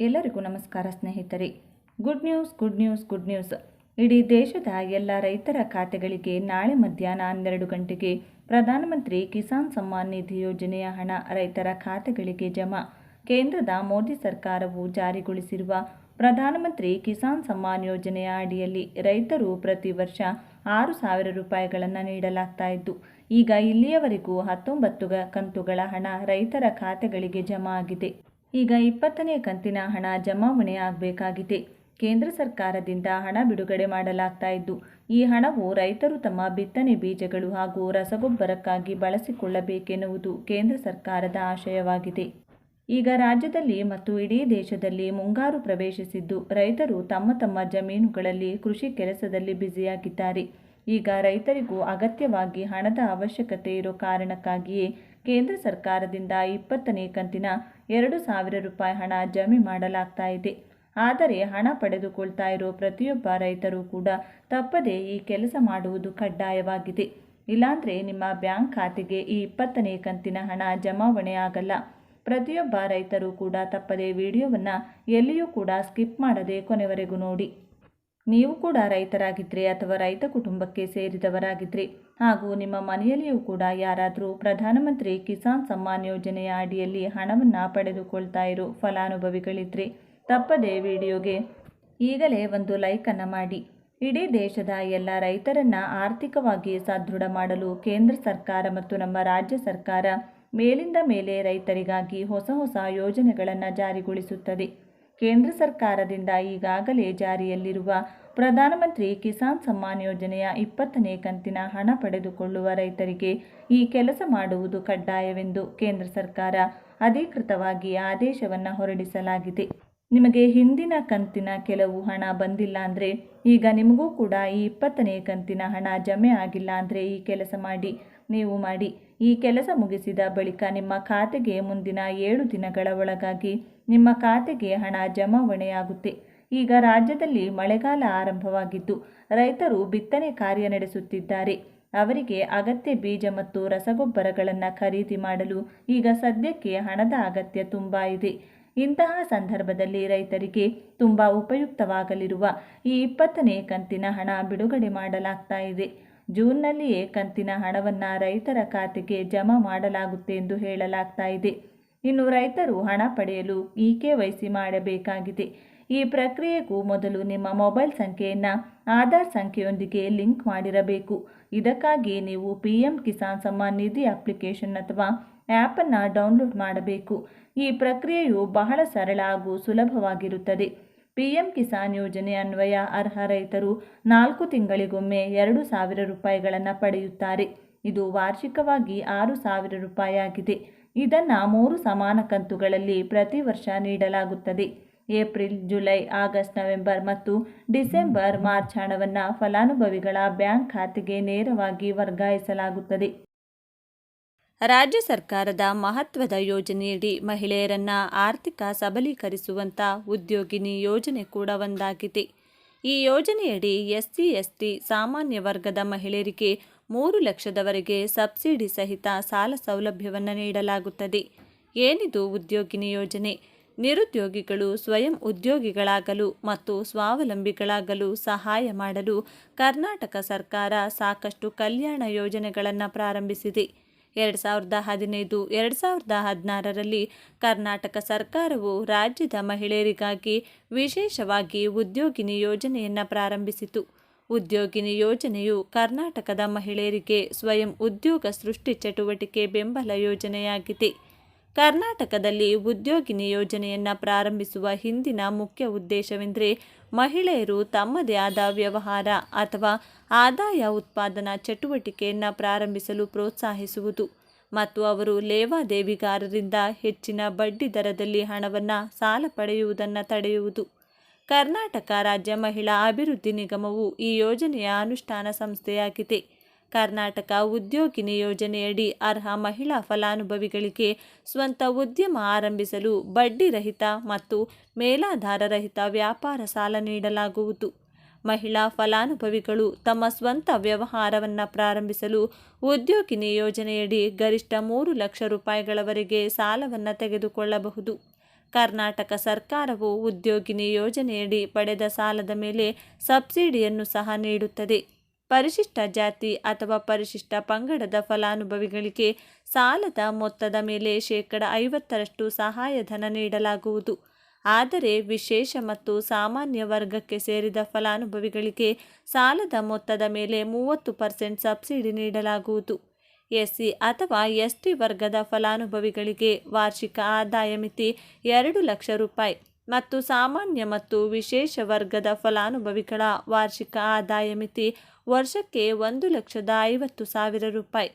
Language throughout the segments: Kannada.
ಎಲ್ಲರಿಗೂ ನಮಸ್ಕಾರ ಸ್ನೇಹಿತರೆ. Good news good news good news ಇಡೀ ದೇಶದ ಎಲ್ಲ ರೈತರ ಖಾತೆಗಳಿಗೆ ನಾಳೆ ಮಧ್ಯಾಹ್ನ ಹನ್ನೆರಡು ಗಂಟೆಗೆ ಪ್ರಧಾನಮಂತ್ರಿ ಕಿಸಾನ್ ಸಮ್ಮಾನ್ ನಿಧಿ ಯೋಜನೆಯ ಹಣ ರೈತರ ಖಾತೆಗಳಿಗೆ ಜಮಾ. ಕೇಂದ್ರದ ಮೋದಿ ಸರ್ಕಾರವು ಜಾರಿಗೊಳಿಸಿರುವ ಪ್ರಧಾನಮಂತ್ರಿ ಕಿಸಾನ್ ಸಮ್ಮಾನ್ ಯೋಜನೆಯ ಅಡಿಯಲ್ಲಿ ರೈತರು ಪ್ರತಿ ವರ್ಷ ಆರು ಸಾವಿರ ರೂಪಾಯಿಗಳನ್ನು ನೀಡಲಾಗ್ತಾ ಇದ್ದು, ಈಗ ಇಲ್ಲಿಯವರೆಗೂ ಹತ್ತೊಂಬತ್ತು ಕಂತುಗಳ ಹಣ ರೈತರ ಖಾತೆಗಳಿಗೆ ಜಮಾ ಆಗಿದೆ. ಈಗ ಇಪ್ಪತ್ತನೇ ಕಂತಿನ ಹಣ ಜಮಾವಣೆ ಆಗಬೇಕಾಗಿದೆ. ಕೇಂದ್ರ ಸರ್ಕಾರದಿಂದ ಹಣ ಬಿಡುಗಡೆ ಮಾಡಲಾಗ್ತಾ ಇದ್ದು, ಈ ಹಣವು ರೈತರು ತಮ್ಮ ಬಿತ್ತನೆ ಬೀಜಗಳು ಹಾಗೂ ರಸಗೊಬ್ಬರಕ್ಕಾಗಿ ಬಳಸಿಕೊಳ್ಳಬೇಕೆನ್ನುವುದು ಕೇಂದ್ರ ಸರ್ಕಾರದ ಆಶಯವಾಗಿದೆ. ಈಗ ರಾಜ್ಯದಲ್ಲಿ ಮತ್ತು ಇಡೀ ದೇಶದಲ್ಲಿ ಮುಂಗಾರು ಪ್ರವೇಶಿಸಿದ್ದು, ರೈತರು ತಮ್ಮ ತಮ್ಮ ಜಮೀನುಗಳಲ್ಲಿ ಕೃಷಿ ಕೆಲಸದಲ್ಲಿ ಬ್ಯುಸಿಯಾಗಿದ್ದಾರೆ. ಈಗ ರೈತರಿಗೂ ಅಗತ್ಯವಾಗಿ ಹಣದ ಅವಶ್ಯಕತೆ ಇರೋ ಕಾರಣಕ್ಕಾಗಿಯೇ ಕೇಂದ್ರ ಸರ್ಕಾರದಿಂದ ಇಪ್ಪತ್ತನೇ ಕಂತಿನ ಎರಡು ಸಾವಿರ ರೂಪಾಯಿ ಹಣ ಜಮೆ ಮಾಡಲಾಗ್ತಾ ಇದೆ. ಆದರೆ ಹಣ ಪಡೆದುಕೊಳ್ತಾ ಇರೋ ಪ್ರತಿಯೊಬ್ಬ ರೈತರು ಕೂಡ ತಪ್ಪದೇ ಈ ಕೆಲಸ ಮಾಡುವುದು ಕಡ್ಡಾಯವಾಗಿದೆ. ಇಲ್ಲಾಂದರೆ ನಿಮ್ಮ ಬ್ಯಾಂಕ್ ಖಾತೆಗೆ ಈ ಇಪ್ಪತ್ತನೇ ಕಂತಿನ ಹಣ ಜಮಾವಣೆ ಆಗಲ್ಲ. ಪ್ರತಿಯೊಬ್ಬ ರೈತರು ಕೂಡ ತಪ್ಪದೇ ವಿಡಿಯೋವನ್ನು ಎಲ್ಲಿಯೂ ಕೂಡ ಸ್ಕಿಪ್ ಮಾಡದೆ ಕೊನೆವರೆಗೂ ನೋಡಿ. ನೀವು ಕೂಡ ರೈತರಾಗಿದ್ದರೆ ಅಥವಾ ರೈತ ಕುಟುಂಬಕ್ಕೆ ಸೇರಿದವರಾಗಿದ್ದರೆ ಹಾಗೂ ನಿಮ್ಮ ಮನೆಯಲ್ಲಿಯೂ ಕೂಡ ಯಾರಾದರೂ ಪ್ರಧಾನಮಂತ್ರಿ ಕಿಸಾನ್ ಸಮ್ಮಾನ್ ಯೋಜನೆಯ ಅಡಿಯಲ್ಲಿ ಹಣವನ್ನು ಪಡೆದುಕೊಳ್ತಾ ಇರೋ ಫಲಾನುಭವಿಗಳಿದ್ದರೆ ತಪ್ಪದೇ ವಿಡಿಯೋಗೆ ಈಗಲೇ ಒಂದು ಲೈಕನ್ನು ಮಾಡಿ. ಇಡೀ ದೇಶದ ಎಲ್ಲ ರೈತರನ್ನು ಆರ್ಥಿಕವಾಗಿ ಸದೃಢ ಮಾಡಲು ಕೇಂದ್ರ ಸರ್ಕಾರ ಮತ್ತು ನಮ್ಮ ರಾಜ್ಯ ಸರ್ಕಾರ ಮೇಲಿಂದ ಮೇಲೆ ರೈತರಿಗಾಗಿ ಹೊಸ ಹೊಸ ಯೋಜನೆಗಳನ್ನು ಜಾರಿಗೊಳಿಸುತ್ತದೆ. ಕೇಂದ್ರ ಸರ್ಕಾರದಿಂದ ಈಗಾಗಲೇ ಜಾರಿಯಲ್ಲಿರುವ ಪ್ರಧಾನಮಂತ್ರಿ ಕಿಸಾನ್ ಸಮ್ಮಾನ್ ಯೋಜನೆಯ ಇಪ್ಪತ್ತನೇ ಕಂತಿನ ಹಣ ಪಡೆದುಕೊಳ್ಳುವ ರೈತರಿಗೆ ಈ ಕೆಲಸ ಮಾಡುವುದು ಕಡ್ಡಾಯವೆಂದು ಕೇಂದ್ರ ಸರ್ಕಾರ ಅಧಿಕೃತವಾಗಿ ಆದೇಶವನ್ನು ಹೊರಡಿಸಲಾಗಿದೆ. ನಿಮಗೆ ಹಿಂದಿನ ಕಂತಿನ ಕೆಲವು ಹಣ ಬಂದಿಲ್ಲ ಅಂದರೆ ಈಗ ನಿಮಗೂ ಕೂಡ ಈ ಇಪ್ಪತ್ತನೇ ಕಂತಿನ ಹಣ ಜಮೆ ಆಗಿಲ್ಲ ಅಂದರೆ ಈ ಕೆಲಸ ಮಾಡಿ ನೀವು ಮಾಡಿ. ಈ ಕೆಲಸ ಮುಗಿಸಿದ ಬಳಿಕ ನಿಮ್ಮ ಖಾತೆಗೆ ಮುಂದಿನ ಏಳು ದಿನಗಳ ಒಳಗಾಗಿ ನಿಮ್ಮ ಖಾತೆಗೆ ಹಣ ಜಮಾವಣೆಯಾಗುತ್ತೆ. ಈಗ ರಾಜ್ಯದಲ್ಲಿ ಮಳೆಗಾಲ ಆರಂಭವಾಗಿದ್ದು, ರೈತರು ಬಿತ್ತನೆ ಕಾರ್ಯ ನಡೆಸುತ್ತಿದ್ದಾರೆ. ಅವರಿಗೆ ಅಗತ್ಯ ಬೀಜ ಮತ್ತು ರಸಗೊಬ್ಬರಗಳನ್ನು ಖರೀದಿ ಮಾಡಲು ಈಗ ಸದ್ಯಕ್ಕೆ ಹಣದ ಅಗತ್ಯ ತುಂಬ ಇದೆ. ಇಂತಹ ಸಂದರ್ಭದಲ್ಲಿ ರೈತರಿಗೆ ತುಂಬ ಉಪಯುಕ್ತವಾಗಲಿರುವ ಈ ಇಪ್ಪತ್ತನೇ ಕಂತಿನ ಹಣ ಬಿಡುಗಡೆ ಮಾಡಲಾಗ್ತಾ ಇದೆ. ಜೂನ್ನಲ್ಲಿಯೇ ಕಂತಿನ ಹಣವನ್ನು ರೈತರ ಖಾತೆಗೆ ಜಮಾ ಮಾಡಲಾಗುತ್ತೆ ಎಂದು ಹೇಳಲಾಗ್ತಾ ಇದೆ. ಇನ್ನು ರೈತರು ಹಣ ಪಡೆಯಲು ಇ ಕೆ ವೈಸಿ ಮಾಡಬೇಕಾಗಿದೆ. ಈ ಪ್ರಕ್ರಿಯೆಗೂ ಮೊದಲು ನಿಮ್ಮ ಮೊಬೈಲ್ ಸಂಖ್ಯೆಯನ್ನು ಆಧಾರ್ ಸಂಖ್ಯೆಯೊಂದಿಗೆ ಲಿಂಕ್ ಮಾಡಿರಬೇಕು. ಇದಕ್ಕಾಗಿ ನೀವು P M Kisan Samman Nidhi application ಅಥವಾ ಆ್ಯಪನ್ನು ಡೌನ್ಲೋಡ್ ಮಾಡಬೇಕು. ಈ ಪ್ರಕ್ರಿಯೆಯು ಬಹಳ ಸರಳ ಹಾಗೂ ಸುಲಭವಾಗಿರುತ್ತದೆ. ಪಿ ಎಂ ಕಿಸಾನ್ ಯೋಜನೆ ಅನ್ವಯ ಅರ್ಹ ರೈತರು ನಾಲ್ಕು ತಿಂಗಳಿಗೊಮ್ಮೆ ಎರಡು ಸಾವಿರ ರೂಪಾಯಿಗಳನ್ನು ಪಡೆಯುತ್ತಾರೆ. ಇದು ವಾರ್ಷಿಕವಾಗಿ ಆರು ಸಾವಿರ ರೂಪಾಯಿಯಾಗಿದೆ ಇದನ್ನು ಮೂರು ಸಮಾನ ಕಂತುಗಳಲ್ಲಿ ಪ್ರತಿ ವರ್ಷ ನೀಡಲಾಗುತ್ತದೆ. ಏಪ್ರಿಲ್, ಜುಲೈ, ಆಗಸ್ಟ್, ನವೆಂಬರ್ ಮತ್ತು ಡಿಸೆಂಬರ್, ಮಾರ್ಚ್ ಹಣವನ್ನು ಫಲಾನುಭವಿಗಳ ಬ್ಯಾಂಕ್ ಖಾತೆಗೆ ನೇರವಾಗಿ ವರ್ಗಾಯಿಸಲಾಗುತ್ತದೆ. ರಾಜ್ಯ ಸರ್ಕಾರದ ಮಹತ್ವದ ಯೋಜನೆಯಡಿ ಮಹಿಳೆಯರನ್ನ ಆರ್ಥಿಕ ಸಬಲೀಕರಿಸುವಂಥ ಉದ್ಯೋಗಿನಿ ಯೋಜನೆ ಕೂಡ ಒಂದಾಗಿದೆ. ಈ ಯೋಜನೆಯಡಿ ಎಸ್ಸಿ, ಎಸ್ಟಿ, ಸಾಮಾನ್ಯ ವರ್ಗದ ಮಹಿಳೆಯರಿಗೆ ಮೂರು ಲಕ್ಷದವರೆಗೆ ಸಬ್ಸಿಡಿ ಸಹಿತ ಸಾಲ ಸೌಲಭ್ಯವನ್ನು ನೀಡಲಾಗುತ್ತದೆ. ಏನಿದು ಉದ್ಯೋಗಿನಿ ಯೋಜನೆ? ನಿರುದ್ಯೋಗಿಗಳು ಸ್ವಯಂ ಉದ್ಯೋಗಿಗಳಾಗಲು ಮತ್ತು ಸ್ವಾವಲಂಬಿಗಳಾಗಲು ಸಹಾಯ ಮಾಡಲು ಕರ್ನಾಟಕ ಸರ್ಕಾರ ಸಾಕಷ್ಟು ಕಲ್ಯಾಣ ಯೋಜನೆಗಳನ್ನು ಪ್ರಾರಂಭಿಸಿದೆ. ಎರಡು ಸಾವಿರದ ಹದಿನೈದು, ಎರಡು ಸಾವಿರದ ಹದಿನಾರರಲ್ಲಿ ಕರ್ನಾಟಕ ಸರ್ಕಾರವು ರಾಜ್ಯದ ಮಹಿಳೆಯರಿಗಾಗಿ ವಿಶೇಷವಾಗಿ ಉದ್ಯೋಗಿನಿ ಯೋಜನೆಯನ್ನು ಪ್ರಾರಂಭಿಸಿತು. ಉದ್ಯೋಗಿನಿ ಯೋಜನೆಯು ಕರ್ನಾಟಕದ ಮಹಿಳೆಯರಿಗೆ ಸ್ವಯಂ ಉದ್ಯೋಗ ಸೃಷ್ಟಿ ಚಟುವಟಿಕೆ ಬೆಂಬಲ ಯೋಜನೆಯಾಗಿದೆ. ಕರ್ನಾಟಕದಲ್ಲಿ ಉದ್ಯೋಗಿನಿ ಯೋಜನೆಯನ್ನು ಪ್ರಾರಂಭಿಸುವ ಹಿಂದಿನ ಮುಖ್ಯ ಉದ್ದೇಶವೆಂದರೆ ಮಹಿಳೆಯರು ತಮ್ಮದೇ ಆದ ವ್ಯವಹಾರ ಅಥವಾ ಆದಾಯ ಉತ್ಪಾದನಾ ಚಟುವಟಿಕೆಯನ್ನು ಪ್ರಾರಂಭಿಸಲು ಪ್ರೋತ್ಸಾಹಿಸುವುದು ಮತ್ತು ಅವರು ಲೇವಾದೇವಿಗಾರರಿಂದ ಹೆಚ್ಚಿನ ಬಡ್ಡಿ ದರದಲ್ಲಿ ಹಣವನ್ನು ಸಾಲ ಪಡೆಯುವುದನ್ನು ತಡೆಯುವುದು. ಕರ್ನಾಟಕ ರಾಜ್ಯ ಮಹಿಳಾ ಅಭಿವೃದ್ಧಿ ನಿಗಮವು ಈ ಯೋಜನೆಯ ಅನುಷ್ಠಾನ ಸಂಸ್ಥೆಯಾಗಿದೆ. ಕರ್ನಾಟಕ ಉದ್ಯೋಗಿನಿ ಯೋಜನೆಯಡಿ ಅರ್ಹ ಮಹಿಳಾ ಫಲಾನುಭವಿಗಳಿಗೆ ಸ್ವಂತ ಉದ್ಯಮ ಆರಂಭಿಸಲು ಬಡ್ಡಿರಹಿತ ಮತ್ತು ಮೇಲಾಧಾರರಹಿತ ವ್ಯಾಪಾರ ಸಾಲ ನೀಡಲಾಗುವುದು. ಮಹಿಳಾ ಫಲಾನುಭವಿಗಳು ತಮ್ಮ ಸ್ವಂತ ವ್ಯವಹಾರವನ್ನು ಪ್ರಾರಂಭಿಸಲು ಉದ್ಯೋಗಿನಿ ಯೋಜನೆಯಡಿ ಗರಿಷ್ಠ ಮೂರು ಲಕ್ಷ ರೂಪಾಯಿಗಳವರೆಗೆ ಸಾಲವನ್ನು ತೆಗೆದುಕೊಳ್ಳಬಹುದು. ಕರ್ನಾಟಕ ಸರ್ಕಾರವು ಉದ್ಯೋಗಿನಿ ಯೋಜನೆಯಡಿ ಪಡೆದ ಸಾಲದ ಮೇಲೆ ಸಬ್ಸಿಡಿಯನ್ನು ಸಹ ನೀಡುತ್ತದೆ. ಪರಿಶಿಷ್ಟ ಜಾತಿ ಅಥವಾ ಪರಿಶಿಷ್ಟ ಪಂಗಡದ ಫಲಾನುಭವಿಗಳಿಗೆ ಸಾಲದ ಮೊತ್ತದ ಮೇಲೆ ಶೇಕಡ ಐವತ್ತರಷ್ಟು ಸಹಾಯಧನ ನೀಡಲಾಗುವುದು. ಆದರೆ ವಿಶೇಷ ಮತ್ತು ಸಾಮಾನ್ಯ ವರ್ಗಕ್ಕೆ ಸೇರಿದ ಫಲಾನುಭವಿಗಳಿಗೆ ಸಾಲದ ಮೊತ್ತದ ಮೇಲೆ ಮೂವತ್ತು ಪರ್ಸೆಂಟ್ ಸಬ್ಸಿಡಿ ನೀಡಲಾಗುವುದು. ಎಸ್ಸಿ ಅಥವಾ ಎಸ್ಟಿ ವರ್ಗದ ಫಲಾನುಭವಿಗಳಿಗೆ ವಾರ್ಷಿಕ ಆದಾಯ ಮಿತಿ ಎರಡು ಲಕ್ಷ ರೂಪಾಯಿ. ಮತ್ತು ಸಾಮಾನ್ಯ ಮತ್ತು ವಿಶೇಷ ವರ್ಗದ ಫಲಾನುಭವಿಗಳ ವಾರ್ಷಿಕ ಆದಾಯ ಮಿತಿ ವರ್ಷಕ್ಕೆ ಒಂದು ಲಕ್ಷದ ಐವತ್ತು ಸಾವಿರ ರೂಪಾಯಿ.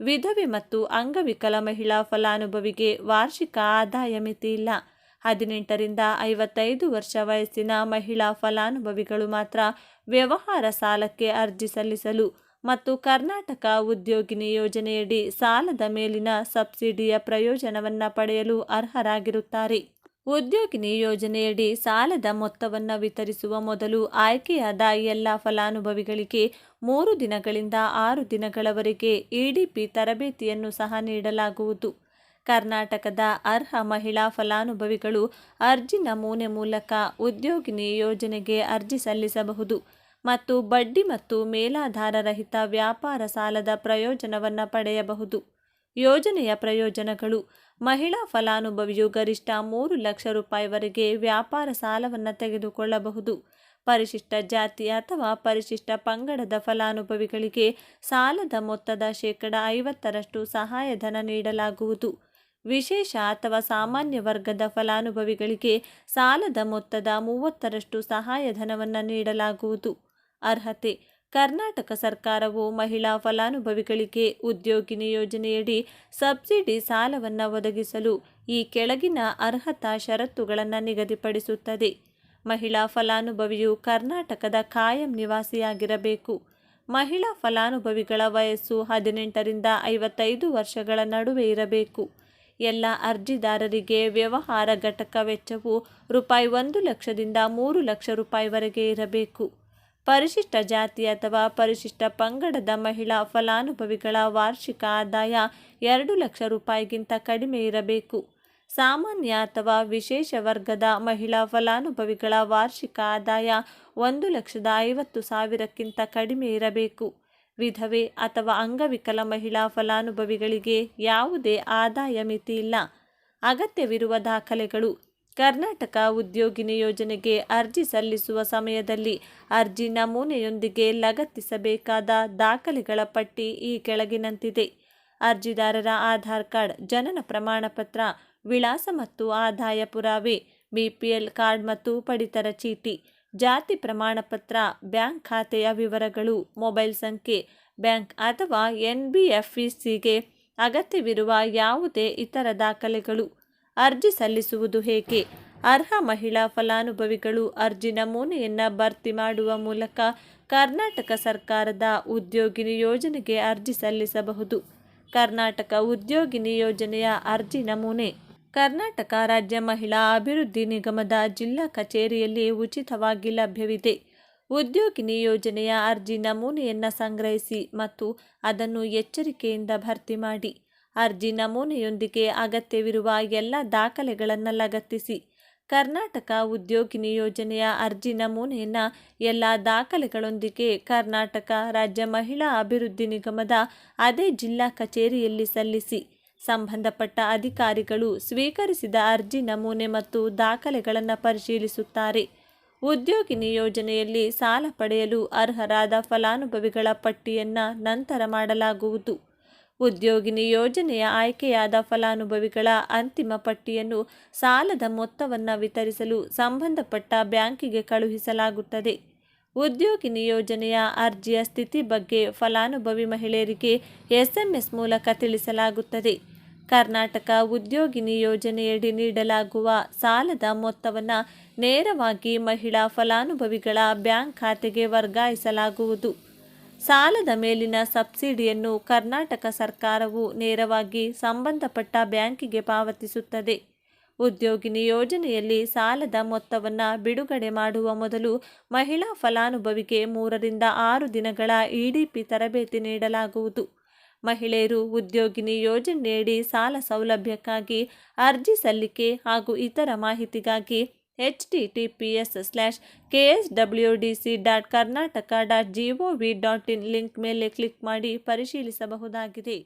ವಿಧವೆ ಮತ್ತು ಅಂಗವಿಕಲ ಮಹಿಳಾ ಫಲಾನುಭವಿಗೆ ವಾರ್ಷಿಕ ಆದಾಯ ಮಿತಿ ಇಲ್ಲ. ಹದಿನೆಂಟರಿಂದ ಐವತ್ತೈದು ವರ್ಷ ವಯಸ್ಸಿನ ಮಹಿಳಾ ಫಲಾನುಭವಿಗಳು ಮಾತ್ರ ವ್ಯವಹಾರ ಸಾಲಕ್ಕೆ ಅರ್ಜಿ ಸಲ್ಲಿಸಲು ಮತ್ತು ಕರ್ನಾಟಕ ಉದ್ಯೋಗಿನಿ ಯೋಜನೆಯಡಿ ಸಾಲದ ಮೇಲಿನ ಸಬ್ಸಿಡಿಯ ಪ್ರಯೋಜನವನ್ನು ಪಡೆಯಲು ಅರ್ಹರಾಗಿರುತ್ತಾರೆ. ಉದ್ಯೋಗಿನಿ ಯೋಜನೆಯಡಿ ಸಾಲದ ಮೊತ್ತವನ್ನು ವಿತರಿಸುವ ಮೊದಲು ಆಯ್ಕೆಯಾದ ಎಲ್ಲ ಫಲಾನುಭವಿಗಳಿಗೆ ಮೂರು ದಿನಗಳಿಂದ ಆರು ದಿನಗಳವರೆಗೆ ಇಡಿಪಿ ತರಬೇತಿಯನ್ನು ಸಹ ನೀಡಲಾಗುವುದು. ಕರ್ನಾಟಕದ ಅರ್ಹ ಮಹಿಳಾ ಫಲಾನುಭವಿಗಳು ಅರ್ಜಿ ನಮೂನೆ ಮೂಲಕ ಉದ್ಯೋಗಿನಿ ಯೋಜನೆಗೆ ಅರ್ಜಿ ಸಲ್ಲಿಸಬಹುದು ಮತ್ತು ಬಡ್ಡಿ ಮತ್ತು ಮೇಲಾಧಾರರಹಿತ ವ್ಯಾಪಾರ ಸಾಲದ ಪ್ರಯೋಜನವನ್ನು ಪಡೆಯಬಹುದು. ಯೋಜನೆಯ ಪ್ರಯೋಜನಗಳು. ಮಹಿಳಾ ಫಲಾನುಭವಿಯು ಗರಿಷ್ಠ ಮೂರು ಲಕ್ಷ ರೂಪಾಯಿವರೆಗೆ ವ್ಯಾಪಾರ ಸಾಲವನ್ನು ತೆಗೆದುಕೊಳ್ಳಬಹುದು. ಪರಿಶಿಷ್ಟ ಜಾತಿ ಅಥವಾ ಪರಿಶಿಷ್ಟ ಪಂಗಡದ ಫಲಾನುಭವಿಗಳಿಗೆ ಸಾಲದ ಮೊತ್ತದ ಶೇಕಡ ಐವತ್ತರಷ್ಟು ಸಹಾಯಧನ ನೀಡಲಾಗುವುದು. ವಿಶೇಷ ಅಥವಾ ಸಾಮಾನ್ಯ ವರ್ಗದ ಫಲಾನುಭವಿಗಳಿಗೆ ಸಾಲದ ಮೊತ್ತದ ಮೂವತ್ತರಷ್ಟು ಸಹಾಯಧನವನ್ನು ನೀಡಲಾಗುವುದು. ಅರ್ಹತೆ ಕರ್ನಾಟಕ ಸರ್ಕಾರವು ಮಹಿಳಾ ಫಲಾನುಭವಿಗಳಿಗೆ ಉದ್ಯೋಗಿನಿ ಯೋಜನೆಯಡಿ ಸಬ್ಸಿಡಿ ಸಾಲವನ್ನು ಒದಗಿಸಲು ಈ ಕೆಳಗಿನ ಅರ್ಹತಾ ಷರತ್ತುಗಳನ್ನು ನಿಗದಿಪಡಿಸುತ್ತದೆ. ಮಹಿಳಾ ಫಲಾನುಭವಿಯು ಕರ್ನಾಟಕದ ಕಾಯಂ ನಿವಾಸಿಯಾಗಿರಬೇಕು. ಮಹಿಳಾ ಫಲಾನುಭವಿಗಳ ವಯಸ್ಸು ಹದಿನೆಂಟರಿಂದ ಐವತ್ತೈದು ವರ್ಷಗಳ ನಡುವೆ ಇರಬೇಕು. ಎಲ್ಲ ಅರ್ಜಿದಾರರಿಗೆ ವ್ಯವಹಾರ ಘಟಕ ವೆಚ್ಚವು ರೂಪಾಯಿ ಒಂದು ಲಕ್ಷದಿಂದ ಮೂರು ಲಕ್ಷ ರೂಪಾಯಿವರೆಗೆ ಇರಬೇಕು. ಪರಿಶಿಷ್ಟ ಜಾತಿ ಅಥವಾ ಪರಿಶಿಷ್ಟ ಪಂಗಡದ ಮಹಿಳಾ ಫಲಾನುಭವಿಗಳ ವಾರ್ಷಿಕ ಆದಾಯ ಎರಡು ಲಕ್ಷ ರೂಪಾಯಿಗಿಂತ ಕಡಿಮೆ ಇರಬೇಕು. ಸಾಮಾನ್ಯ ಅಥವಾ ವಿಶೇಷ ವರ್ಗದ ಮಹಿಳಾ ಫಲಾನುಭವಿಗಳ ವಾರ್ಷಿಕ ಆದಾಯ ಒಂದು ಲಕ್ಷದ ಐವತ್ತು ಸಾವಿರಕ್ಕಿಂತ ಕಡಿಮೆ ಇರಬೇಕು. ವಿಧವೆ ಅಥವಾ ಅಂಗವಿಕಲ ಮಹಿಳಾ ಫಲಾನುಭವಿಗಳಿಗೆ ಯಾವುದೇ ಆದಾಯ ಮಿತಿ ಇಲ್ಲ. ಅಗತ್ಯವಿರುವ ದಾಖಲೆಗಳು ಕರ್ನಾಟಕ ಉದ್ಯೋಗಿನಿ ಯೋಜನೆಗೆ ಅರ್ಜಿ ಸಲ್ಲಿಸುವ ಸಮಯದಲ್ಲಿ ಅರ್ಜಿ ನಮೂನೆಯೊಂದಿಗೆ ಲಗತ್ತಿಸಬೇಕಾದ ದಾಖಲೆಗಳ ಪಟ್ಟಿ ಈ ಕೆಳಗಿನಂತಿದೆ. ಅರ್ಜಿದಾರರ ಆಧಾರ್ ಕಾರ್ಡ್, ಜನನ ಪ್ರಮಾಣ ಪತ್ರ ವಿಳಾಸ ಮತ್ತು ಆದಾಯ ಪುರಾವೆ ಬಿಪಿಎಲ್ ಕಾರ್ಡ್ ಮತ್ತು ಪಡಿತರ ಚೀಟಿ, ಜಾತಿ ಪ್ರಮಾಣ ಪತ್ರ ಬ್ಯಾಂಕ್ ಖಾತೆಯ ವಿವರಗಳು, ಮೊಬೈಲ್ ಸಂಖ್ಯೆ, ಬ್ಯಾಂಕ್ ಅಥವಾ ಎನ್ ಬಿ ಎಫ್ ಸಿಗೆ ಅಗತ್ಯವಿರುವ ಯಾವುದೇ ಇತರ ದಾಖಲೆಗಳು. ಅರ್ಜಿ ಸಲ್ಲಿಸುವುದು ಹೇಗೆ? ಅರ್ಹ ಮಹಿಳಾ ಫಲಾನುಭವಿಗಳು ಅರ್ಜಿ ನಮೂನೆಯನ್ನು ಭರ್ತಿ ಮಾಡುವ ಮೂಲಕ ಕರ್ನಾಟಕ ಸರ್ಕಾರದ ಉದ್ಯೋಗಿನಿ ಯೋಜನೆಗೆ ಅರ್ಜಿ ಸಲ್ಲಿಸಬಹುದು. ಕರ್ನಾಟಕ ಉದ್ಯೋಗಿನಿ ಯೋಜನೆಯ ಅರ್ಜಿ ನಮೂನೆ. ಕರ್ನಾಟಕ ರಾಜ್ಯ ಮಹಿಳಾ ಅಭಿವೃದ್ಧಿ ನಿಗಮದ ಜಿಲ್ಲಾ ಕಚೇರಿಯಲ್ಲಿ ಉಚಿತವಾಗಿ ಲಭ್ಯವಿದೆ. ಉದ್ಯೋಗಿನಿ ಯೋಜನೆಯ ಅರ್ಜಿ ನಮೂನೆಯನ್ನು ಸಂಗ್ರಹಿಸಿ ಮತ್ತು ಅದನ್ನು ಎಚ್ಚರಿಕೆಯಿಂದ ಭರ್ತಿ ಮಾಡಿ. ಅರ್ಜಿ ನಮೂನೆಯೊಂದಿಗೆ ಅಗತ್ಯವಿರುವ ಎಲ್ಲ ದಾಖಲೆಗಳನ್ನು ಲಗತ್ತಿಸಿ ಕರ್ನಾಟಕ ಉದ್ಯೋಗಿನಿ ಯೋಜನೆಯ ಅರ್ಜಿ ನಮೂನೆಯನ್ನು ಎಲ್ಲ ದಾಖಲೆಗಳೊಂದಿಗೆ ಕರ್ನಾಟಕ ರಾಜ್ಯ ಮಹಿಳಾ ಅಭಿವೃದ್ಧಿ ನಿಗಮದ ಅದೇ ಜಿಲ್ಲಾ ಕಚೇರಿಯಲ್ಲಿ ಸಲ್ಲಿಸಿ. ಸಂಬಂಧಪಟ್ಟ ಅಧಿಕಾರಿಗಳು ಸ್ವೀಕರಿಸಿದ ಅರ್ಜಿ ನಮೂನೆ ಮತ್ತು ದಾಖಲೆಗಳನ್ನು ಪರಿಶೀಲಿಸುತ್ತಾರೆ. ಉದ್ಯೋಗಿನಿ ಯೋಜನೆಯಲ್ಲಿ ಸಾಲ ಪಡೆಯಲು ಅರ್ಹರಾದ ಫಲಾನುಭವಿಗಳ ಪಟ್ಟಿಯನ್ನು ನಂತರ ಮಾಡಲಾಗುವುದು. ಉದ್ಯೋಗಿನಿ ಯೋಜನೆಯ ಆಯ್ಕೆಯಾದ ಫಲಾನುಭವಿಗಳ ಅಂತಿಮ ಪಟ್ಟಿಯನ್ನು ಸಾಲದ ಮೊತ್ತವನ್ನು ವಿತರಿಸಲು ಸಂಬಂಧಪಟ್ಟ ಬ್ಯಾಂಕಿಗೆ ಕಳುಹಿಸಲಾಗುತ್ತದೆ. ಉದ್ಯೋಗಿನಿ ಯೋಜನೆಯ ಅರ್ಜಿಯ ಸ್ಥಿತಿ ಬಗ್ಗೆ ಫಲಾನುಭವಿ ಮಹಿಳೆಯರಿಗೆ ಎಸ್ಎಂಎಸ್ ಮೂಲಕ ತಿಳಿಸಲಾಗುತ್ತದೆ. ಕರ್ನಾಟಕ ಉದ್ಯೋಗಿನಿ ಯೋಜನೆಯಡಿ ನೀಡಲಾಗುವ ಸಾಲದ ಮೊತ್ತವನ್ನು ನೇರವಾಗಿ ಮಹಿಳಾ ಫಲಾನುಭವಿಗಳ ಬ್ಯಾಂಕ್ ಖಾತೆಗೆ ವರ್ಗಾಯಿಸಲಾಗುವುದು. ಸಾಲದ ಮೇಲಿನ ಸಬ್ಸಿಡಿಯನ್ನು ಕರ್ನಾಟಕ ಸರ್ಕಾರವು ನೇರವಾಗಿ ಸಂಬಂಧಪಟ್ಟ ಬ್ಯಾಂಕಿಗೆ ಪಾವತಿಸುತ್ತದೆ. ಉದ್ಯೋಗಿನಿ ಯೋಜನೆಯಲ್ಲಿ ಸಾಲದ ಮೊತ್ತವನ್ನು ಬಿಡುಗಡೆ ಮಾಡುವ ಮೊದಲು ಮಹಿಳಾ ಫಲಾನುಭವಿಗೆ ಮೂರರಿಂದ ಆರು ದಿನಗಳ ಇಡಿಪಿ ತರಬೇತಿ ನೀಡಲಾಗುವುದು. ಮಹಿಳೆಯರು ಉದ್ಯೋಗಿನಿ ಯೋಜನೆಯಡಿ ಸಾಲ ಸೌಲಭ್ಯಕ್ಕಾಗಿ ಅರ್ಜಿ ಸಲ್ಲಿಕೆ ಹಾಗೂ ಇತರ ಮಾಹಿತಿಗಾಗಿ H T T P S slash K S W D C dot Karnataka dot G O V dot in link ಮೇಲೆ ಕ್ಲಿಕ್ ಮಾಡಿ ಪರಿಶೀಲಿಸಬಹುದಾಗಿದೆ.